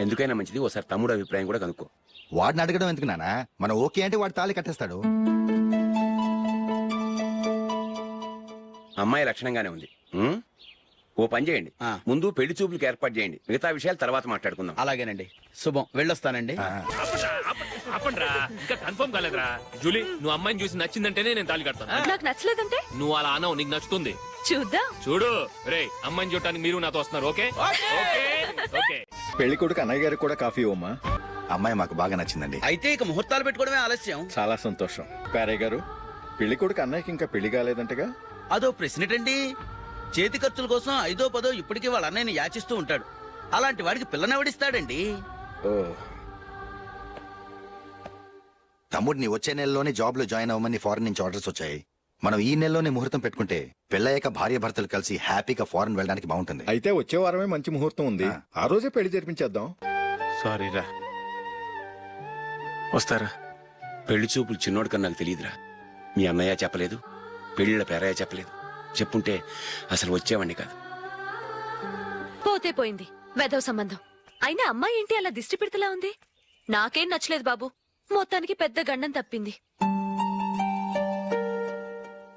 ఎందుకైనా మంచిది ఓసారి తమ్ముడు అభిప్రాయం కూడా కనుక్కో. వాడిని అడగడం ఎందుకు నానా మనం ఓకే అంటే వాడు తాళి కట్టేస్తాడు. అమ్మాయి లక్షణంగానే ఉంది. ఉం? ఓ పని చేయండి. ఆ. ముందు పెళ్ళి చూపులకు ఏర్పాటు చేయండి. మిగతా విషయాలు తర్వాత మాట్లాడుకుందాం. అలాగేనండి. శుభం. వెళ్ళొస్తానండి. ఇంకా కన్ఫర్మ్ కాలేదురా. జూలీ నువ్వు అమ్మాయిని చూసి నచ్చిందంటేనే నేను తాళి కడతాను. నాకు నచ్చలేదంటే? నువ్వు అలా అనవు నీకు నచ్చుతుంది. చూద్దాం. చూడు. రే అమ్మాయిని చూడటానికి మీరు నాతో వస్తున్నారు ఓకే. ఓకే. ఓకే. పెళ్ళి కొడుకు అన్నయ్య గారికి కూడా కాఫీ ఇవ్వమ్మా. అమ్మాయి మాకు బాగా నచ్చిందండి. అయితే ఇక ముహూర్తాలు పెట్టుకోవడమే ఆలస్యం. చాలా సంతోషం. పారయ్య గారు పెళ్ళి కొడుకు అన్నయ్యకి ఇంకా పెళ్ళి కాలేదంటగా? అదో ప్రశ్నటండి. చేతి ఖర్చుల కోసం ఐదో పదో ఇప్పటికీ వాళ్ళ అన్నయ్యని యాచిస్తూ ఉంటాడు. అలాంటి వాడికి పిల్లనెవడిస్తాడండి? ఓ. తమ్ముడిని వచ్చే నెలలోనే జాబ్లో జాయిన్ అవ్వమని ఫారెన్ నుంచి ఆర్డర్స్ వచ్చాయి. మనం ఈ నెలలోనే ముహూర్తం పెట్టుకుంటే పెళ్ళయ్యాక భార్య భర్తలు కలిసి హ్యాపీగా ఫారెన్ వెళ్ళడానికి బాగుంటుంది. అయితే వచ్చే వారమే మంచి ముహూర్తం ఉంది. ఆ. రోజే పెళ్ళి జరిపించేద్దాం. సారీరా. వస్తారా? పెళ్ళి చూపులు చిన్నోడు కన్నా నాకు తెలియదురా. మీ అన్నయ్య చెప్పలేదు పెళ్ళిళ్ళ పేరయ్య చెప్పలేదు. చెప్పుంటే అసలు వచ్చేవాడిని కాదు. పోతే పోయింది. వెదవ సంబంధం. అయినా అమ్మాయి ఏంటి అలా దిష్టి పెడతలా ఉంది? నాకేం నచ్చలేదు బాబు. మొత్తానికి పెద్ద గండం తప్పింది.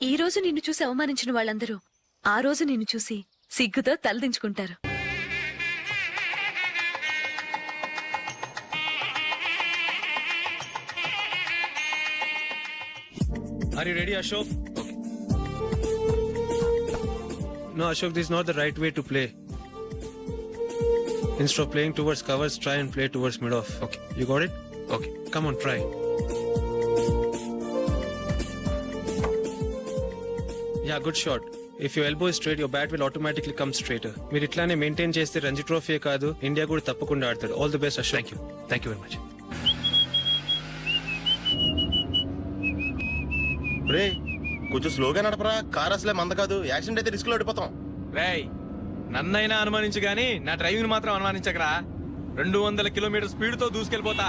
ఈ రోజు నిన్ను చూసి అవమానించిన వాళ్ళందరూ ఆ రోజు నిన్ను చూసి సిగ్గుతో తలదించుకుంటారు Are you ready, Ashok? No, Ashok, this is not the right way to play. Instead of playing towards covers, try and play towards mid off. Okay. You got it? Okay Come on, try. Yeah, good shot. If your elbow is straight, your bat will automatically come straighter. మీరు ఇట్లానే maintain చేస్తే Ranji trophy కాదు India కూడా తప్పకుండా ఆడతాడు. All the best Ashok thank you thank you very much రే కొంచెం స్లోగా నడపరా. Car అసలే మంద కాదు. యాక్సిడెంట్ అయితే రిస్క్లో ఓడిపోతాం. రేయ్ నన్నైనా అనుమానించు గాని నా డ్రైవింగ్ మాత్రం అనుమానించకరా. రెండు వందల కిలోమీటర్ స్పీడ్తో దూసుకెళ్ళిపోతా.